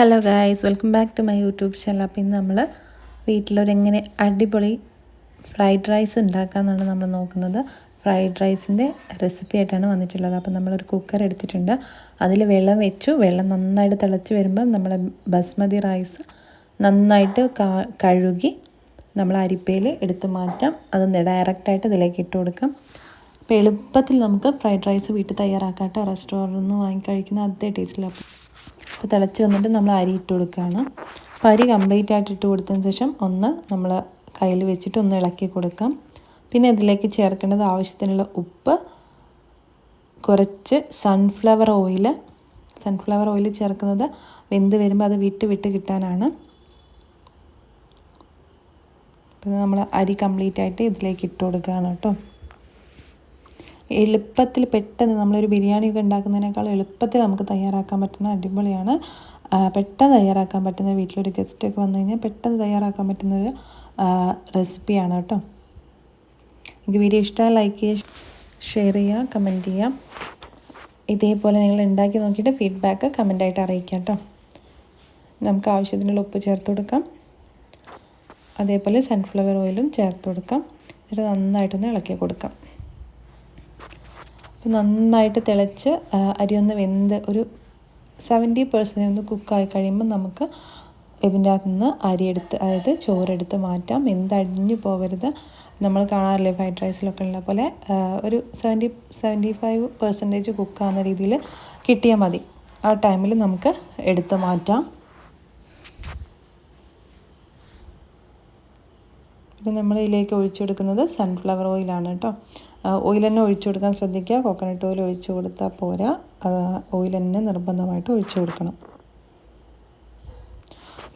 Hello guys welcome back to my YouTube channel അപ്പോൾ ഇന്ന് നമ്മൾ വീട്ടിലൊരെങ്ങനെ അടിപൊളി ഫ്രൈഡ് റൈസ് ഉണ്ടാക്കാമെന്നാണ് നമ്മൾ നോക്കുന്നത്. ഫ്രൈഡ് റൈസിന്റെ റെസിപ്പി ആയിട്ടാണ് വന്നിട്ടുള്ളത്. അപ്പോൾ നമ്മളൊരു കുക്കർ എടുത്തിട്ടുണ്ട്. അതിൽ വെള്ളം വെച്ചു. വെള്ളം നന്നായിട്ട് തിളച്ച് വരുമ്പം നമ്മൾ ബസ്മതി റൈസ് നന്നായിട്ട് കഴുകി നമ്മൾ അരിപ്പയിൽ എടുത്ത് മാറ്റാം. അത് ഡയറക്റ്റായിട്ട് ഇതിലേക്ക് ഇട്ട് കൊടുക്കാം. അപ്പോൾ എളുപ്പത്തിൽ നമുക്ക് ഫ്രൈഡ് റൈസ് വീട്ടിൽ തയ്യാറാക്കാട്ടോ. റെസ്റ്റോറന്റിൽ നിന്ന് വാങ്ങിക്കഴിക്കുന്ന അതേ ടേസ്റ്റിലാണ് അപ്പോൾ തിളച്ച് വന്നിട്ട് നമ്മൾ അരി ഇട്ട് കൊടുക്കുകയാണ്. അപ്പോൾ അരി കംപ്ലീറ്റ് ആയിട്ട് ഇട്ട് കൊടുത്തതിന് ശേഷം ഒന്ന് നമ്മൾ കയ്യിൽ വെച്ചിട്ട് ഒന്ന് ഇളക്കി കൊടുക്കാം. പിന്നെ ഇതിലേക്ക് ചേർക്കേണ്ടത് ആവശ്യത്തിനുള്ള ഉപ്പ് കുറച്ച് സൺഫ്ലവർ ഓയിൽ സൺഫ്ലവർ ഓയിൽ ചേർക്കുന്നത് വെന്ത് വരുമ്പോൾ അത് വിട്ട് വിട്ട് കിട്ടാനാണ്. പിന്നെ നമ്മൾ അരി കംപ്ലീറ്റ് ആയിട്ട് ഇതിലേക്ക് ഇട്ട് കൊടുക്കുകയാണ് കേട്ടോ. എളുപ്പത്തിൽ പെട്ടെന്ന് നമ്മളൊരു ബിരിയാണിയൊക്കെ ഉണ്ടാക്കുന്നതിനേക്കാൾ എളുപ്പത്തിൽ നമുക്ക് തയ്യാറാക്കാൻ പറ്റുന്ന അടിപൊളിയാണ്. പെട്ടെന്ന് തയ്യാറാക്കാൻ പറ്റുന്ന വീട്ടിലൊരു ഗസ്റ്റൊക്കെ വന്നു കഴിഞ്ഞാൽ പെട്ടെന്ന് തയ്യാറാക്കാൻ പറ്റുന്നൊരു റെസിപ്പിയാണ് കേട്ടോ. എനിക്ക് വീഡിയോ ഇഷ്ടമായി ലൈക്ക് ചെയ്യുക ഷെയർ ചെയ്യുക കമന്റ് ചെയ്യാം ഇതേപോലെ നിങ്ങൾ ഉണ്ടാക്കി നോക്കിയിട്ട് ഫീഡ്ബാക്ക് കമന്റായിട്ട് അറിയിക്കാം കേട്ടോ. നമുക്ക് ആവശ്യത്തിനുള്ള ഉപ്പ് ചേർത്ത് കൊടുക്കാം. അതേപോലെ സൺഫ്ലവർ ഓയിലും ചേർത്ത് കൊടുക്കാം. എന്നിട്ട് നന്നായിട്ടൊന്ന് ഇളക്കി കൊടുക്കാം. നന്നായിട്ട് തിളച്ച് അരി ഒന്ന് വെന്ത് ഒരു സെവന്റി പെർസെന്റ് ഒന്ന് കുക്കായി കഴിയുമ്പോൾ നമുക്ക് ഇതിന്റെ അകത്ത് നിന്ന് അരിയെടുത്ത് അതായത് ചോറെടുത്ത് മാറ്റാം. എന്തടിഞ്ഞു പോകരുത്. നമ്മൾ കാണാറില്ലേ ഫ്രൈഡ് റൈസിലൊക്കെ ഉള്ള പോലെ ഒരു സെവന്റി സെവന്റി ഫൈവ് പെർസെന്റേജ് കുക്കാവുന്ന രീതിയിൽ കിട്ടിയാൽ മതി. ആ ടൈമിൽ നമുക്ക് എടുത്ത് മാറ്റാം. പിന്നെ നമ്മൾ ഇതിലേക്ക് ഒഴിച്ചു കൊടുക്കുന്നത് സൺഫ്ലവർ ഓയിലാണ് കേട്ടോ. ഓയിൽ തന്നെ ഒഴിച്ചു കൊടുക്കാൻ ശ്രദ്ധിക്കുക. കോക്കനട്ട് ഓയിൽ ഒഴിച്ചു കൊടുത്താൽ പോരാ. ഓയിൽ തന്നെ നിർബന്ധമായിട്ട് ഒഴിച്ചു കൊടുക്കണം.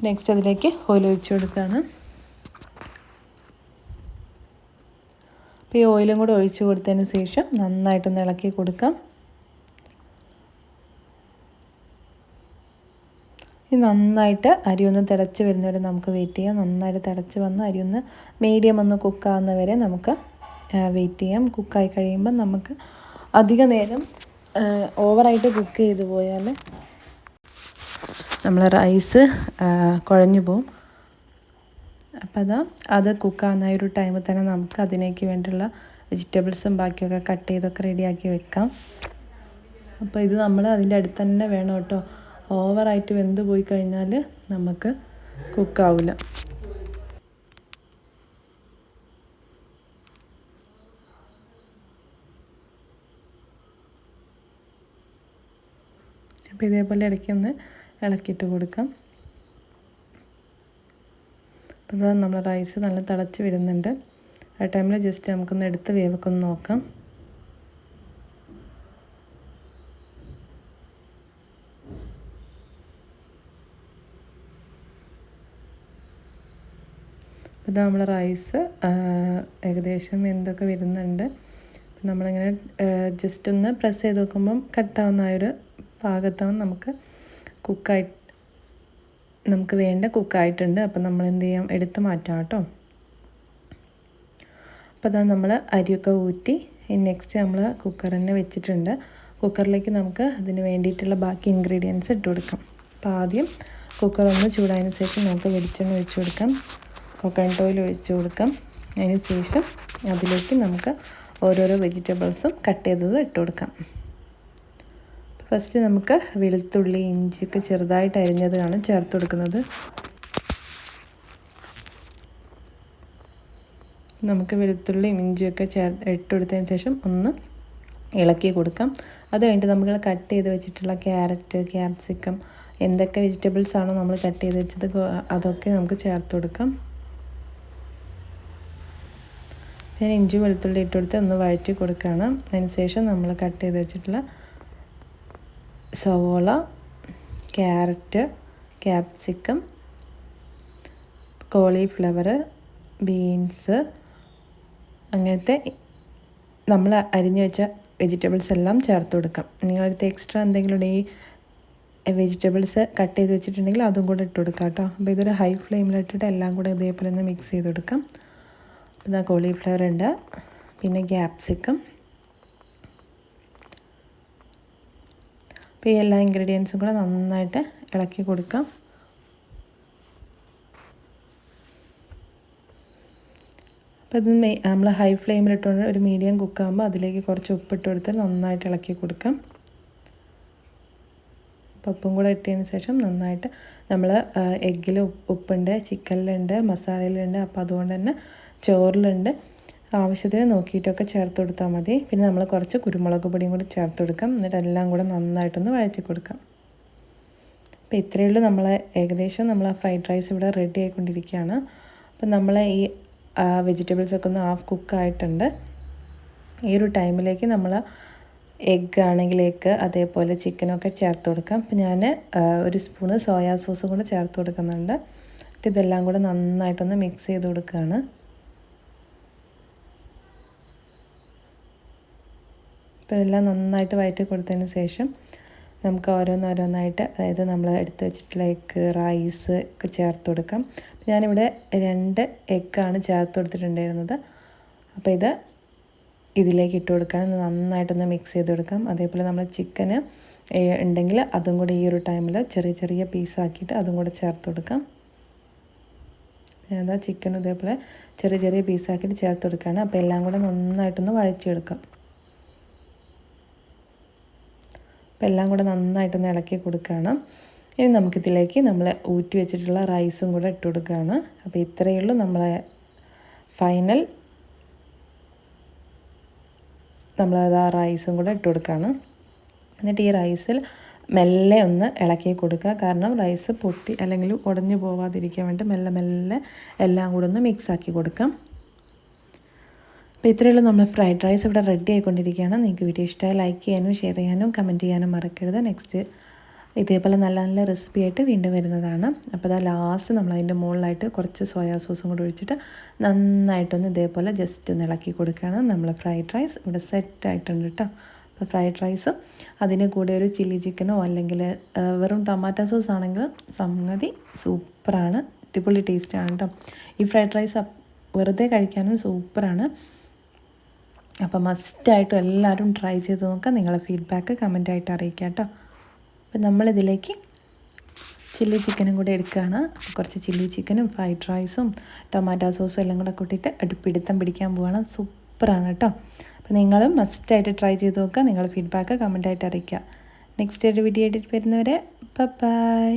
നെക്സ്റ്റ് അതിലേക്ക് ഓയിൽ ഒഴിച്ചു കൊടുക്കുകയാണ് അപ്പോൾ ഈ ഓയിലും കൂടെ ഒഴിച്ചു കൊടുത്തതിന് ശേഷം നന്നായിട്ടൊന്ന് ഇളക്കി കൊടുക്കാം. ഇനി നന്നായിട്ട് അരി ഒന്ന് തിളച്ച് വരുന്നവരെ നമുക്ക് വെയിറ്റ് ചെയ്യാം. നന്നായിട്ട് തിളച്ച് വന്ന് അരി ഒന്ന് മീഡിയം ഒന്ന് കുക്കാവുന്നവരെ നമുക്ക് വെയിറ്റ് ചെയ്യാം. കുക്കായി കഴിയുമ്പോൾ നമുക്ക് അധിക നേരം ഓവറായിട്ട് കുക്ക് ചെയ്ത് പോയാൽ നമ്മൾ റൈസ് കുഴഞ്ഞു പോവും. അപ്പോൾ അതാ അത് കുക്കാവുന്ന ഒരു ടൈമിൽ തന്നെ നമുക്ക് അതിനേക്ക് വേണ്ടിയുള്ള വെജിറ്റബിൾസും ബാക്കിയൊക്കെ കട്ട് ചെയ്തൊക്കെ റെഡിയാക്കി വെക്കാം. അപ്പോൾ ഇത് നമ്മൾ അതിന്റെ അടുത്ത് തന്നെ വേണം കേട്ടോ. ഓവറായിട്ട് വെന്ത് പോയി കഴിഞ്ഞാൽ നമുക്ക് കുക്കാവില്ല അപ്പോൾ ഇതേപോലെ ഇടയ്ക്ക് ഒന്ന് ഇളക്കിയിട്ട് കൊടുക്കാം. അപ്പോൾ ഇത് നമ്മൾ റൈസ് നല്ല തിളച്ച് വരുന്നുണ്ട്. ആ ടൈമിൽ ജസ്റ്റ് നമുക്കൊന്ന് എടുത്ത് വേവൊക്കെ നോക്കാം. ഇതാ നമ്മൾ റൈസ് ഏകദേശം എന്തൊക്കെ വരുന്നുണ്ട്. നമ്മളിങ്ങനെ ജസ്റ്റ് ഒന്ന് പ്രസ് ചെയ്ത് നോക്കുമ്പം കട്ടാവുന്ന ആ ഒരു പാകത്താവും നമുക്ക് കുക്കായി നമുക്ക് വേണ്ട കുക്കായിട്ടുണ്ട്. അപ്പം നമ്മൾ എന്ത് ചെയ്യാം എടുത്ത് മാറ്റാം കേട്ടോ. അപ്പോൾ അതാ നമ്മൾ അരിയൊക്കെ ഊറ്റി നെക്സ്റ്റ് നമ്മൾ കുക്കറിനെ വെച്ചിട്ടുണ്ട്. കുക്കറിലേക്ക് നമുക്ക് അതിന് വേണ്ടിയിട്ടുള്ള ബാക്കി ഇൻഗ്രീഡിയൻസ് ഇട്ട് കൊടുക്കാം. അപ്പോൾ ആദ്യം കുക്കർ ഒന്ന് ചൂടായതിനു ശേഷം നമുക്ക് വെളിച്ചെണ്ണ ഒഴിച്ചു കൊടുക്കാം. കോക്കനട്ട് ഓയിൽ ഒഴിച്ചു കൊടുക്കാം. അതിന് ശേഷം അതിലേക്ക് നമുക്ക് ഓരോരോ വെജിറ്റബിൾസും കട്ട് ചെയ്തത് ഇട്ട് കൊടുക്കാം. ഫസ്റ്റ് നമുക്ക് വെളുത്തുള്ളി ഇഞ്ചിയൊക്കെ ചെറുതായിട്ട് അരിഞ്ഞതാണ് ചേർത്ത് കൊടുക്കുന്നത്. നമുക്ക് വെളുത്തുള്ളിയും ഇഞ്ചിയൊക്കെ ചേർ ഇട്ട് കൊടുത്തതിന് ശേഷം ഒന്ന് ഇളക്കി കൊടുക്കാം. അത് കഴിഞ്ഞിട്ട് നമ്മൾ കട്ട് ചെയ്ത് വെച്ചിട്ടുള്ള ക്യാരറ്റ് ക്യാപ്സിക്കം എന്തൊക്കെ വെജിറ്റബിൾസ് ആണോ നമ്മൾ കട്ട് ചെയ്ത് വെച്ചത് അതൊക്കെ നമുക്ക് ചേർത്ത് കൊടുക്കാം. ഞാൻ ഇഞ്ചി വെളുത്തുള്ളി ഇട്ട് കൊടുത്ത് ഒന്ന് വഴറ്റി കൊടുക്കുകയാണ്. അതിന് ശേഷം നമ്മൾ കട്ട് ചെയ്ത് വെച്ചിട്ടുള്ള സവോള ക്യാരറ്റ് ക്യാപ്സിക്കം കോളിഫ്ലവർ ബീൻസ് അങ്ങനത്തെ നമ്മൾ അരിഞ്ഞു വെച്ച വെജിറ്റബിൾസ് എല്ലാം ചേർത്ത് കൊടുക്കാം. നിങ്ങളടുത്ത് എക്സ്ട്രാ എന്തെങ്കിലും ഉണ്ടെങ്കിൽ വെജിറ്റബിൾസ് കട്ട് ചെയ്ത് വെച്ചിട്ടുണ്ടെങ്കിൽ അതും കൂടെ ഇട്ട് കൊടുക്കാം കേട്ടോ. അപ്പോൾ ഇതൊരു ഹൈ ഫ്ലെയിമിലിട്ടിട്ട് എല്ലാം കൂടെ ഇതേപോലെ ഒന്ന് മിക്സ് ചെയ്ത് കൊടുക്കാം. ഇതാ കോളിഫ്ലവർ ഉണ്ട്. പിന്നെ ക്യാപ്സിക്കം. അപ്പോൾ ഈ എല്ലാ ഇൻഗ്രീഡിയൻസും കൂടെ നന്നായിട്ട് ഇളക്കി കൊടുക്കാം. അപ്പോൾ ഇത് നമ്മൾ ഹൈ ഫ്ലെയിമിലിട്ടുകൊണ്ട് ഒരു മീഡിയം കുക്കാകുമ്പോൾ അതിലേക്ക് കുറച്ച് ഉപ്പിട്ട് കൊടുത്ത് നന്നായിട്ട് ഇളക്കി കൊടുക്കാം. പപ്പും കൂടെ ഇട്ടതിന് ശേഷം നന്നായിട്ട് നമ്മൾ എഗ്ഗിൽ ഉപ്പുണ്ട് ചിക്കനിലുണ്ട് മസാലയിലുണ്ട് അപ്പോൾ അതുകൊണ്ട് തന്നെ ചോറിലുണ്ട് ആവശ്യത്തിന് നോക്കിയിട്ടൊക്കെ ചേർത്ത് കൊടുത്താൽ മതി. പിന്നെ നമ്മൾ കുറച്ച് കുരുമുളക് പൊടിയും കൂടി ചേർത്ത് കൊടുക്കാം എന്നിട്ട് എല്ലാം കൂടെ നന്നായിട്ടൊന്ന് വഴറ്റി കൊടുക്കാം. അപ്പോൾ ഇത്രയേ ഉള്ളൂ നമ്മൾ ഏകദേശം നമ്മൾ ആ ഫ്രൈഡ് റൈസ് ഇവിടെ റെഡി ആയിക്കൊണ്ടിരിക്കുകയാണ്. അപ്പം നമ്മൾ ഈ വെജിറ്റബിൾസൊക്കെ ഒന്ന് ഹാഫ് കുക്കായിട്ടുണ്ട് ഈ ഒരു ടൈമിലേക്ക് നമ്മൾ എഗ്ഗ് ആണെങ്കിൽ എഗ്ഗ് അതേപോലെ ചിക്കനൊക്കെ ചേർത്ത് കൊടുക്കാം അപ്പം ഞാൻ ഒരു സ്പൂണ് സോയാ സോസും കൂടെ ചേർത്ത് കൊടുക്കുന്നുണ്ട് ഇതെല്ലാം കൂടെ നന്നായിട്ടൊന്ന് മിക്സ് ചെയ്ത് കൊടുക്കുകയാണ്. ഇതെല്ലാം നന്നായിട്ട് വയറ്റി കൊടുത്തതിന് ശേഷം നമുക്ക് ഓരോന്നോരോന്നായിട്ട് അതായത് നമ്മൾ എടുത്ത് വെച്ചിട്ടുള്ള എഗ്ഗ് റൈസ് ഒക്കെ ചേർത്ത് കൊടുക്കാം. ഞാനിവിടെ രണ്ട് എഗ്ഗാണ് ചേർത്ത് കൊടുത്തിട്ടുണ്ടായിരുന്നത്. അപ്പോൾ ഇത് ഇതിലേക്ക് ഇട്ട് കൊടുക്കണം നന്നായിട്ടൊന്ന് മിക്സ് ചെയ്ത് കൊടുക്കാം. അതേപോലെ നമ്മൾ ചിക്കന് ഉണ്ടെങ്കിൽ അതും കൂടി ഈ ഒരു ടൈമിൽ ചെറിയ ചെറിയ പീസാക്കിയിട്ട് അതും കൂടെ ചേർത്ത് കൊടുക്കാം. ഞാൻ ചിക്കൻ ഇതേപോലെ ചെറിയ ചെറിയ പീസാക്കിയിട്ട് ചേർത്ത് കൊടുക്കുകയാണ്. അപ്പോൾ എല്ലാം കൂടെ നന്നായിട്ടൊന്ന് വഴറ്റിയെടുക്കാം. അപ്പോൾ എല്ലാം കൂടെ നന്നായിട്ടൊന്ന് ഇളക്കി കൊടുക്കുകയാണ് ഇനി നമുക്കിതിലേക്ക് നമ്മൾ ഊറ്റി വെച്ചിട്ടുള്ള റൈസും കൂടെ ഇട്ട് കൊടുക്കുകയാണ്. അപ്പോൾ ഇത്രയേ ഉള്ളൂ നമ്മളെ ഫൈനൽ നമ്മളത് ആ റൈസും കൂടെ ഇട്ട് കൊടുക്കുകയാണ്. എന്നിട്ട് ഈ റൈസിൽ മെല്ലെ ഒന്ന് ഇളക്കി കൊടുക്കുക. കാരണം റൈസ് പൊട്ടി അല്ലെങ്കിൽ ഉടഞ്ഞു പോവാതിരിക്കാൻ വേണ്ടി മെല്ലെ മെല്ലെ എല്ലാം കൂടെ ഒന്ന് മിക്സാക്കി കൊടുക്കാം. അപ്പോൾ ഇത്രയുള്ള നമ്മൾ ഫ്രൈഡ് റൈസ് ഇവിടെ റെഡി ആയിക്കൊണ്ടിരിക്കുകയാണ്. നിങ്ങൾക്ക് വീഡിയോ ഇഷ്ടമായി ലൈക്ക് ചെയ്യാനും ഷെയർ ചെയ്യാനും കമന്റ് ചെയ്യാനും മറക്കരുത്. നെക്സ്റ്റ് ഇതേപോലെ നല്ല നല്ല റെസിപ്പി ആയിട്ട് വീണ്ടും വരുന്നതാണ്. അപ്പോൾ അതാ ലാസ്റ്റ് നമ്മൾ അതിന്റെ മുകളിലായിട്ട് കുറച്ച് സോയാ സോസും കൂടി ഒഴിച്ചിട്ട് നന്നായിട്ടൊന്ന് ഇതേപോലെ ജസ്റ്റ് ഒന്ന് ഇളക്കി കൊടുക്കുകയാണ്. നമ്മൾ ഫ്രൈഡ് റൈസ് ഇവിടെ സെറ്റ് ആയിട്ടുണ്ട് കേട്ടോ. അപ്പോൾ ഫ്രൈഡ് റൈസും അതിന് കൂടെ ഒരു ചില്ലി ചിക്കനോ അല്ലെങ്കിൽ വെറും ടൊമാറ്റോ സോസ് ആണെങ്കിൽ സംഗതി സൂപ്പറാണ്. അടിപൊളി ടേസ്റ്റാണ് കേട്ടോ. ഈ ഫ്രൈഡ് റൈസ് വെറുതെ കഴിക്കാനും സൂപ്പറാണ്. അപ്പോൾ മസ്റ്റായിട്ടും എല്ലാവരും ട്രൈ ചെയ്ത് നോക്കുക നിങ്ങളെ ഫീഡ്ബാക്ക് കമന്റായിട്ട് അറിയിക്കാം കേട്ടോ. അപ്പം നമ്മളിതിലേക്ക് ചില്ലി ചിക്കനും കൂടെ എടുക്കുകയാണ്. കുറച്ച് ചില്ലി ചിക്കനും ഫ്രൈഡ് റൈസും ടൊമാറ്റോ സോസും എല്ലാം കൂടെ കൂട്ടിയിട്ട് അടുപ്പിടുത്തം പിടിക്കാൻ പോവുകയാണ് സൂപ്പറാണ് കേട്ടോ. അപ്പോൾ നിങ്ങളും മസ്റ്റായിട്ട് ട്രൈ ചെയ്ത് നോക്കുക. നിങ്ങളുടെ ഫീഡ്ബാക്ക് കമന്റായിട്ട് അറിയിക്കുക. നെക്സ്റ്റ് ഒരു വീഡിയോ ആയിട്ട് വരുന്നവരെ ബൈ